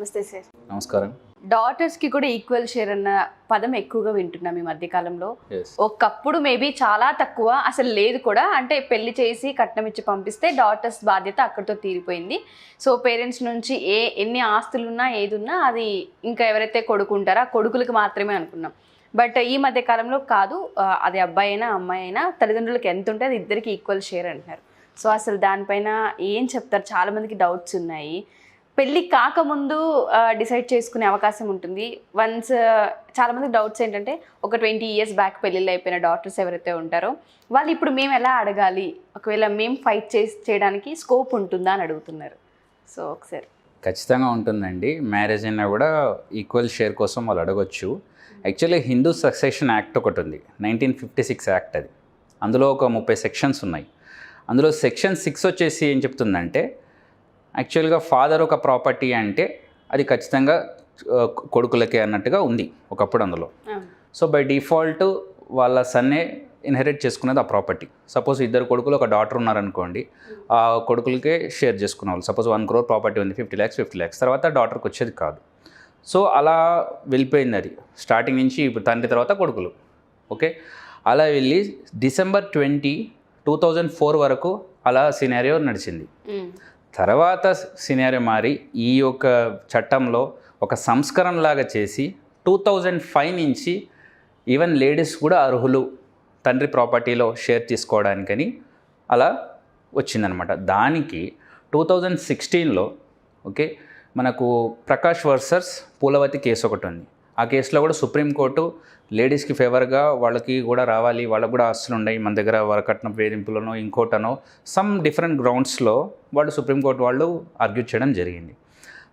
నమస్తే సార్. నమస్కారం. డాటర్స్కి కూడా ఈక్వల్ షేర్ అన్న పదం ఎక్కువగా వింటున్నాం ఈ మధ్య కాలంలో ఎస్ ఒకప్పుడు మేబీ చాలా తక్కువ అసలు లేదు కూడా. అంటే పెళ్ళి చేసి కట్నం ఇచ్చి పంపిస్తే డాటర్స్ బాధ్యత అక్కడితో తీరిపోయింది. సో పేరెంట్స్ నుంచి ఏ ఎన్ని ఆస్తులు ఉన్నా ఏది ఉన్నా అది ఇంకా ఎవరైతే కొడుకుంటారో ఆ కొడుకులకు మాత్రమే అనుకున్నాం. బట్ ఈ మధ్య కాలంలో కాదు అది అబ్బాయి అయినా అమ్మాయి అయినా తల్లిదండ్రులకు ఎంత ఉంటే అది ఇద్దరికి ఈక్వల్ షేర్ అంటున్నారు. సో అసలు దానిపైన ఏం చెప్తారు? చాలా మందికి డౌట్స్ ఉన్నాయి. పెళ్ళి కాకముందు డిసైడ్ చేసుకునే అవకాశం ఉంటుంది. వన్స్ చాలామంది డౌట్స్ ఏంటంటే ఒక ట్వంటీ ఇయర్స్ బ్యాక్ పెళ్ళిళ్ళు అయిపోయిన డాక్టర్స్ ఎవరైతే ఉంటారో వాళ్ళు ఇప్పుడు మేము ఎలా అడగాలి? ఒకవేళ మేము ఫైట్ చేసి చేయడానికి స్కోప్ ఉంటుందా అని అడుగుతున్నారు. సో ఒకసారి. ఖచ్చితంగా ఉంటుందండి. మ్యారేజ్ అయినా కూడా ఈక్వల్ షేర్ కోసం వాళ్ళు అడగొచ్చు. యాక్చువల్లీ హిందూ సక్సెషన్ యాక్ట్ ఒకటి ఉంది. నైన్టీన్ ఫిఫ్టీ సిక్స్ యాక్ట్ అది. అందులో ఒక ముప్పై సెక్షన్స్ ఉన్నాయి. అందులో సెక్షన్ సిక్స్ వచ్చేసి ఏం చెప్తుందంటే యాక్చువల్గా ఫాదర్ ఒక ప్రాపర్టీ అంటే అది ఖచ్చితంగా కొడుకులకే అన్నట్టుగా ఉంది ఒకప్పుడు అందులో. సో బై డిఫాల్ట్ వాళ్ళ సన్నే ఇన్హెరిట్ చేసుకునేది ఆ ప్రాపర్టీ. సపోజ్ ఇద్దరు కొడుకులు ఒక డాటర్ ఉన్నారనుకోండి ఆ కొడుకులకే షేర్ చేసుకునేవాళ్ళు సపోజ్ వన్ క్రోర్ ప్రాపర్టీ ఉంది ఫిఫ్టీ ల్యాక్స్ ఫిఫ్టీ ల్యాక్స్. తర్వాత డాటర్కి వచ్చేది కాదు. సో అలా వెళ్ళిపోయింది అది. స్టార్టింగ్ నుంచి ఇప్పుడు తండ్రి తర్వాత కొడుకులు. ఓకే? అలా వెళ్ళి December twenty two thousand four వరకు అలా సినారియో నడిచింది. తర్వాత సినారియో మారి ఈ యొక్క చట్టంలో ఒక సంస్కరణ లాగా చేసి టూ థౌజండ్ ఫైవ్ నుంచి ఈవెన్ లేడీస్ కూడా అర్హులు తండ్రి ప్రాపర్టీలో షేర్ తీసుకోవడానికని అలా వచ్చిందనమాట. దానికి టూ థౌజండ్ సిక్స్టీన్లో ఓకే మనకు ప్రకాష్ వర్సర్స్ పూలవతి కేసు ఒకటి ఉంది. ఆ కేసులో కూడా సుప్రీంకోర్టు లేడీస్కి ఫేవర్గా వాళ్ళకి కూడా రావాలి వాళ్ళకి కూడా ఆస్తులు ఉన్నాయి మన దగ్గర వరకట్నం వేధింపులను ఇంకోటనో సమ్ డిఫరెంట్ గ్రౌండ్స్లో వాళ్ళు సుప్రీంకోర్టు వాళ్ళు ఆర్గ్యూ చేయడం జరిగింది.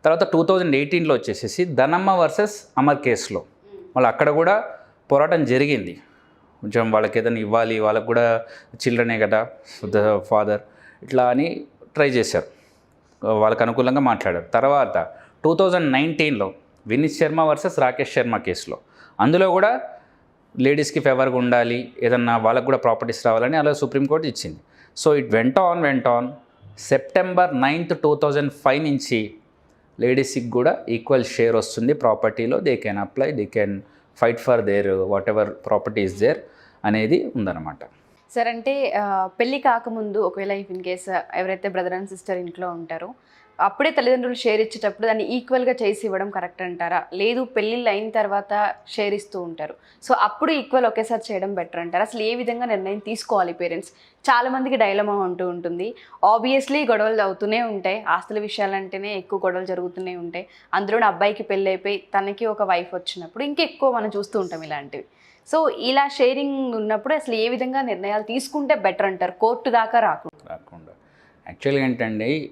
తర్వాత టూ థౌజండ్ ఎయిటీన్లో వచ్చేసేసి ధనమ్మ వర్సెస్ అమర్ కేసులో వాళ్ళు అక్కడ కూడా పోరాటం జరిగింది. కొంచెం వాళ్ళకి ఏదైనా ఇవ్వాలి వాళ్ళకు కూడా చిల్డ్రనే కదా ద ఫాదర్ ఇట్లా అని ట్రై చేశారు. వాళ్ళకి అనుకూలంగా మాట్లాడారు. తర్వాత టూ థౌజండ్ నైన్టీన్లో వినీత్ శర్మ వర్సెస్ రాకేష్ శర్మ కేసులో. అందులో కూడా లేడీస్కి ఫేవర్గా ఉండాలి ఏదన్నా వాళ్ళకు కూడా ప్రాపర్టీస్ రావాలని అలా సుప్రీంకోర్టు ఇచ్చింది. So it went on went on. September ninth two thousand five నుంచి లేడీస్కి కూడా ఈక్వల్ షేర్ వస్తుంది ప్రాపర్టీలో. They can apply they can fight for their whatever property is there అనేది ఉందన్నమాట. సార్ అంటే పెళ్ళి కాకముందు ఒకవేళ ఇఫ్ ఇన్ కేస్ ఎవరైతే బ్రదర్ అండ్ సిస్టర్ ఇంట్లో ఉంటారో అప్పుడే తల్లిదండ్రులు షేర్ ఇచ్చేటప్పుడు దాన్ని ఈక్వల్గా చేసి ఇవ్వడం కరెక్ట్ అంటారా? లేదు పెళ్ళిళ్ళు అయిన తర్వాత షేర్ ఇస్తూ ఉంటారు. సో అప్పుడు ఈక్వల్ ఒకేసారి చేయడం బెటర్ అంటారా? అసలు ఏ విధంగా నిర్ణయం తీసుకోవాలి పేరెంట్స్ చాలామందికి డైలమా ఉంటూ ఉంటుంది. ఆబ్వియస్లీ గొడవలు అవుతూనే ఉంటాయి. ఆస్తుల విషయాలంటేనే ఎక్కువ గొడవలు జరుగుతూనే ఉంటాయి. అందులో అబ్బాయికి పెళ్ళి అయిపోయి తనకి ఒక వైఫ్ వచ్చినప్పుడు ఇంకెక్కువ మనం చూస్తూ ఉంటాం ఇలాంటివి. సో ఇలా షేరింగ్ ఉన్నప్పుడు అసలు ఏ విధంగా నిర్ణయాలు తీసుకుంటే బెటర్ అంటారు? కోర్టు దాకా రాకుండా. రాకుండా. యాక్చువల్గా ఏంటండి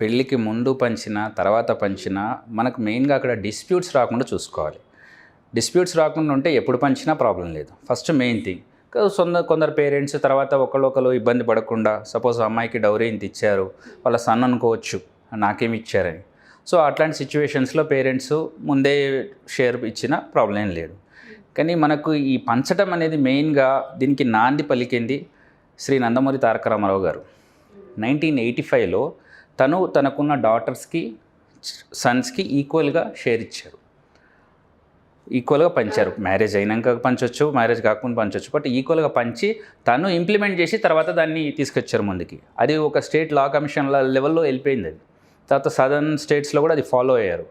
పెళ్ళికి ముందు పంచిన తర్వాత పంచిన మనకు మెయిన్గా అక్కడ డిస్ప్యూట్స్ రాకుండా చూసుకోవాలి. డిస్ప్యూట్స్ రాకుండా ఉంటే ఎప్పుడు పంచినా ప్రాబ్లం లేదు. First main thing. సొంత కొందరు పేరెంట్స్ తర్వాత ఒకళ్ళు ఇబ్బంది పడకుండా సపోజ్ అమ్మాయికి డౌరీ ఇంత ఇచ్చారు వాళ్ళ సన్ అనుకోవచ్చు నాకేమి ఇచ్చారని. సో అట్లాంటి సిచ్యువేషన్స్లో పేరెంట్స్ ముందే షేర్ ఇచ్చిన ప్రాబ్లం ఏం లేదు. కానీ మనకు ఈ పంచటం అనేది మెయిన్గా దీనికి నాంది పలికింది శ్రీ నందమూరి తారక రామారావు గారు. నైన్టీన్ ఎయిటీ ఫైవ్లో తను తనకున్న డాటర్స్కి సన్స్కి ఈక్వల్గా షేర్ ఇచ్చారు. ఈక్వల్గా పంచారు. మ్యారేజ్ అయినాక పంచవచ్చు మ్యారేజ్ కాకుండా పంచవచ్చు బట్ ఈక్వల్గా పంచి తను ఇంప్లిమెంట్ చేసి తర్వాత దాన్ని తీసుకొచ్చారు ముందుకి. అది ఒక స్టేట్ లా కమిషన్ల లెవెల్లో వెళ్ళిపోయింది అది. తర్వాత సదర్న్ స్టేట్స్లో కూడా అది ఫాలో అయ్యారు.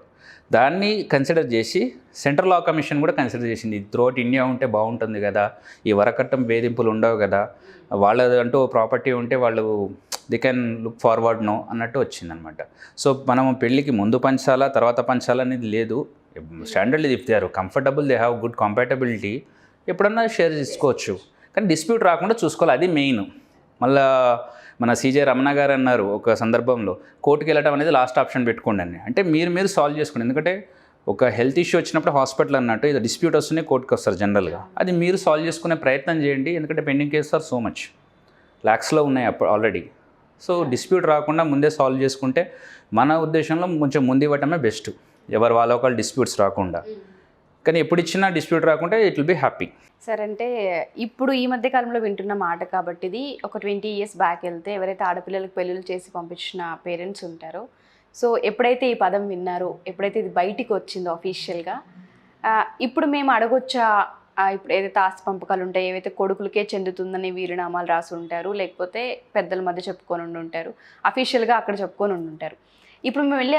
దాన్ని కన్సిడర్ చేసి సెంట్రల్ లా కమిషన్ కూడా కన్సిడర్ చేసింది. త్రోట్ ఇండియా ఉంటే బాగుంటుంది కదా. ఈ వరకట్టం వేధింపులు ఉండవు కదా. వాళ్ళది అంటూ ప్రాపర్టీ ఉంటే వాళ్ళు they can look forward no అన్నట్టు వచ్చిందనమాట. సో మనం పెళ్ళికి ముందు పంచాలా తర్వాత పంచాలా అనేది లేదు. స్టాండర్డ్ చెప్తారు. Comfortable they have good compatibility ఎప్పుడన్నా షేర్ చేసుకోవచ్చు. కానీ డిస్ప్యూట్ రాకుండా చూసుకోవాలి. అది మెయిన్. మళ్ళా మన సీజే రమణ గారు అన్నారు ఒక సందర్భంలో కోర్టుకి వెళ్ళడం అనేది లాస్ట్ ఆప్షన్ పెట్టుకోండి అని అంటే మీరు మీరు సాల్వ్ చేసుకోండి. ఎందుకంటే ఒక హెల్త్ ఇష్యూ వచ్చినప్పుడు హాస్పిటల్ అన్నట్టు ఇది డిస్ప్యూట్ వస్తూనే కోర్టుకి వస్తారు జనరల్గా అది మీరు సాల్వ్ చేసుకునే ప్రయత్నం చేయండి. ఎందుకంటే pending cases are so much ల్యాక్స్లో ఉన్నాయి అప్పుడు ఆల్రెడీ సో డిస్ప్యూట్ రాకుండా ముందే సాల్వ్ చేసుకుంటే మన ఉద్దేశంలో కొంచెం ముందు ఇవ్వటమే బెస్ట్ ఎవరు వాళ్ళ ఒకళ్ళు డిస్ప్యూట్స్ రాకుండా. కానీ ఎప్పుడు ఇచ్చినా డిస్ప్యూట్ రాకుంటే it will be happy sir అంటే ఇప్పుడు ఈ మధ్య కాలంలో వింటున్న మాట కాబట్టి ఇది ఒక ట్వంటీ ఇయర్స్ బ్యాక్ వెళ్తే ఎవరైతే ఆడపిల్లలకు పెళ్ళిళ్ళు చేసి పంపించిన పేరెంట్స్ ఉంటారో సో ఎప్పుడైతే ఈ పదం విన్నారో ఎప్పుడైతే ఇది బయటికి వచ్చిందో అఫీషియల్గా ఇప్పుడు మేము అడగొచ్చా ఇప్పుడు ఏదైతే ఆస్తి పంపకాలు ఉంటాయి ఏవైతే కొడుకులకే చెందుతుందని వీరునామాలు రాసి ఉంటారు లేకపోతే పెద్దల మధ్య చెప్పుకొని ఉండి ఉంటారు అఫీషియల్గా అక్కడ చెప్పుకొని ఉండి ఉంటారు. ఇప్పుడు మేము వెళ్ళి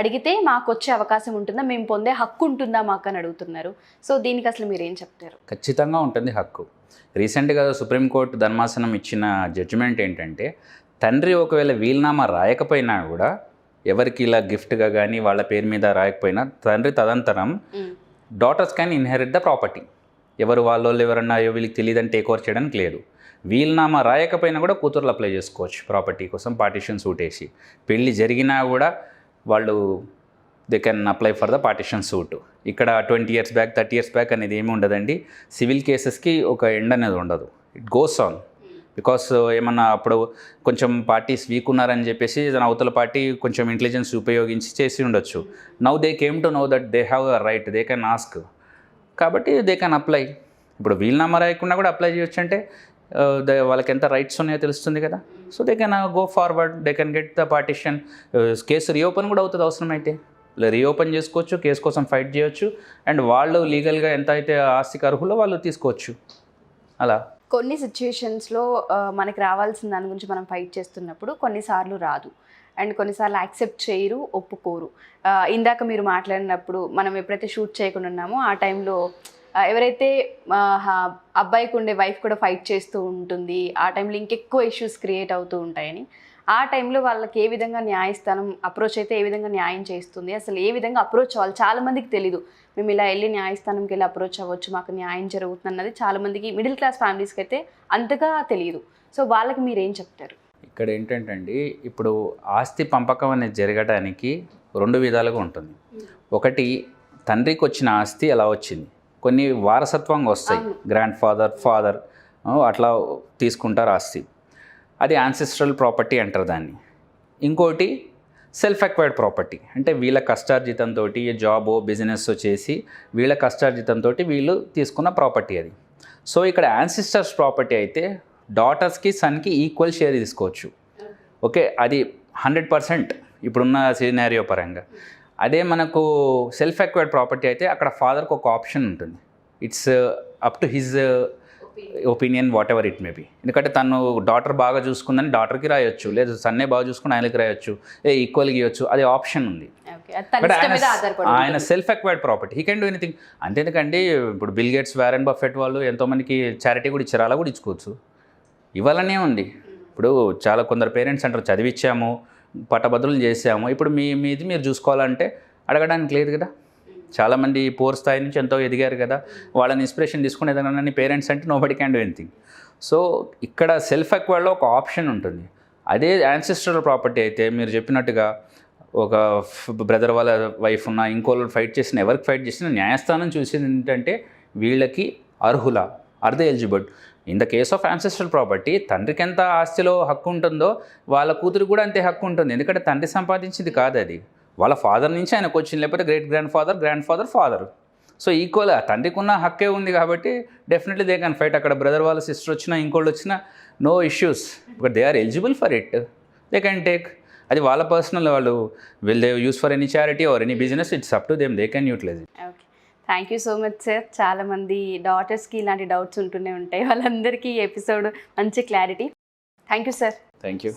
అడిగితే మాకు వచ్చే అవకాశం ఉంటుందా? మేము పొందే హక్కు ఉంటుందా మాకు అని అడుగుతున్నారు. సో దీనికి అసలు మీరు ఏం చెప్తారు? ఖచ్చితంగా ఉంటుంది హక్కు. రీసెంట్గా సుప్రీంకోర్టు ధర్మాసనం ఇచ్చిన జడ్జిమెంట్ ఏంటంటే తండ్రి ఒకవేళ వీలునామా రాయకపోయినా కూడా ఎవరికి ఇలా గిఫ్ట్గా కానీ వాళ్ళ పేరు మీద రాయకపోయినా తండ్రి తదంతరం. Daughters can inherit the property ఎవరు వాళ్ళు ఎవరన్నా వీళ్ళకి తెలియదని టేక్ ఓవర్ చేయడానికి లేదు. వీలునామా రాయకపోయినా కూడా కూతుర్లు అప్లై చేసుకోవచ్చు ప్రాపర్టీ కోసం పార్టీషన్ సూట్ వేసి పెళ్ళి జరిగినా కూడా వాళ్ళు they can apply for the partition suit ఇక్కడ twenty years back thirty years back అనేది ఏమి ఉండదండి. సివిల్ కేసెస్కి ఒక ఎండ్ అనేది ఉండదు. ఇట్ గోస్ ఆన్ బికాస్ ఏమన్నా అప్పుడు కొంచెం పార్టీస్ వీక్ ఉన్నారని చెప్పేసి దాని అవతల పార్టీ కొంచెం ఇంటెలిజెన్స్ ఉపయోగించి చేసి ఉండొచ్చు. Now they came to know that they have a right they can ask కాబట్టి దే కెన్ అప్లై ఇప్పుడు వీలునామా రాయకుండా కూడా అప్లై చేయొచ్చు అంటే ద- వాళ్ళకి ఎంత రైట్స్ ఉన్నాయో తెలుస్తుంది కదా. So they can go forward they can get the partition case reopen కూడా అవుతుంది అవసరమైతే. రీఓపెన్ చేసుకోవచ్చు కేసు కోసం ఫైట్ చేయొచ్చు. అండ్ వాళ్ళు లీగల్గా ఎంత అయితే ఆస్తికి అర్హులో వాళ్ళు తీసుకోవచ్చు. అలా. కొన్ని సిచ్యుయేషన్స్లో మనకి రావాల్సిన దాని గురించి మనం ఫైట్ చేస్తున్నప్పుడు కొన్నిసార్లు రాదు. అండ్ కొన్నిసార్లు యాక్సెప్ట్ చేయరు ఒప్పుకోరు. ఇందాక మీరు మాట్లాడినప్పుడు మనం ఎప్పుడైతే షూట్ చేయకుండా ఉన్నామో ఆ టైంలో ఎవరైతే అబ్బాయికి ఉండే వైఫ్ కూడా ఫైట్ చేస్తూ ఉంటుంది ఆ టైంలో ఇంకెక్కువ ఇష్యూస్ క్రియేట్ అవుతూ ఉంటాయని. ఆ టైంలో వాళ్ళకి ఏ విధంగా న్యాయస్థానం అప్రోచ్ అయితే ఏ విధంగా న్యాయం చేస్తుంది? అసలు ఏ విధంగా అప్రోచ్ అవ్వాలి? చాలా మందికి తెలీదు. మేము ఇలా వెళ్ళి న్యాయస్థానంకి వెళ్ళి అప్రోచ్ అవ్వచ్చు మాకు న్యాయం జరుగుతుంది అన్నది చాలా మందికి మిడిల్ క్లాస్ ఫ్యామిలీస్కి అయితే అంతగా తెలియదు సో వాళ్ళకి మీరు ఏం చెప్తారు? ఇక్కడ ఏంటంటే అండి ఇప్పుడు ఆస్తి పంపకం అనేది జరగడానికి రెండు విధాలుగా ఉంటుంది. ఒకటి తండ్రికి వచ్చిన ఆస్తి ఎలా వచ్చింది? కొన్ని వారసత్వంగా వస్తాయి. గ్రాండ్ ఫాదర్ ఫాదర్ అట్లా తీసుకుంటారు ఆస్తి. అది యాన్సిస్ట్రల్ ప్రాపర్టీ అంటారు దాన్ని. ఇంకోటి సెల్ఫ్ అక్వైర్డ్ ప్రాపర్టీ అంటే వీళ్ళ కష్టార్జితంతో జాబో బిజినెస్ చేసి వీళ్ళ కష్టార్జితంతో వీళ్ళు తీసుకున్న ప్రాపర్టీ అది. సో ఇక్కడ యాన్సిస్టర్స్ ప్రాపర్టీ అయితే డాటర్స్కి సన్కి ఈక్వల్ షేర్ తీసుకోవచ్చు. ఓకే అది హండ్రెడ్ పర్సెంట్ ఇప్పుడున్న సినారియో పరంగా. అదే మనకు సెల్ఫ్ అక్వైర్డ్ ప్రాపర్టీ అయితే అక్కడ ఫాదర్కి ఒక ఆప్షన్ ఉంటుంది. It's up to his opinion whatever it may be ఎందుకంటే తను డాటర్ బాగా చూసుకుందని డాటర్కి రాయొచ్చు లేదా సన్నే బాగా చూసుకుని ఆయనకి రాయొచ్చు ఏ ఈక్వల్గా ఇవ్వచ్చు అది ఆప్షన్ ఉంది. బట్ ఆయన ఆయన. Self acquired property he can do anything అంతేందుకండి ఇప్పుడు బిల్ గేట్స్ వ్యారెన్ బఫెట్ వాళ్ళు ఎంతోమందికి చారిటీ కూడా ఇచ్చారు అలా కూడా ఇచ్చుకోవచ్చు. ఇవ్వాలనే ఉంది. ఇప్పుడు చాలా కొందరు పేరెంట్స్ అంటారు చదివించాము పట్టభద్రులు చేసాము ఇప్పుడు మీ మీది మీరు చూసుకోవాలంటే అడగడానికి లేదు కదా. చాలామంది పోర్ స్థాయి నుంచి ఎంతో ఎదిగారు కదా వాళ్ళని ఇన్స్పిరేషన్ తీసుకుని పేరెంట్స్ అంటే nobody can do anything so ఇక్కడ సెల్ఫ్ అక్వైర్డ్లో ఒక ఆప్షన్ ఉంటుంది. అదే యాన్సిస్టరల్ ప్రాపర్టీ అయితే మీరు చెప్పినట్టుగా ఒక బ్రదర్ వాళ్ళ వైఫ్ ఉన్న ఇంకోళ్ళు ఫైట్ చేసిన ఎవరికి ఫైట్ చేసినా న్యాయస్థానం చూసింది ఏంటంటే వీళ్ళకి అర్హుల అర్ధ eligible in the case of ancestral property తండ్రికి ఎంత ఆస్తిలో హక్కు ఉంటుందో వాళ్ళ కూతురు కూడా అంతే హక్కు ఉంటుంది. ఎందుకంటే తండ్రి సంపాదించింది కాదు అది. వాళ్ళ ఫాదర్ నుంచి ఆయనకు వచ్చింది లేకపోతే great grandfather grandfather father so equal తండ్రికి ఉన్న హక్కే ఉంది కాబట్టి డెఫినెట్లీ దే కెన్ ఫైట్ అక్కడ బ్రదర్ వాళ్ళ సిస్టర్ వచ్చినా ఇంకోళ్ళు వచ్చినా no issues but they are eligible for it they can take అది వాళ్ళ పర్సనల్ వాళ్ళు. Will they use for any charity or any business it's up to them they can utilize it okay thank you so much sir చాలా మంది డాటర్స్కి ఇలాంటి doubts ఉంటూనే ఉంటాయి. వాళ్ళందరికీ episode మంచి clarity thank you sir thank you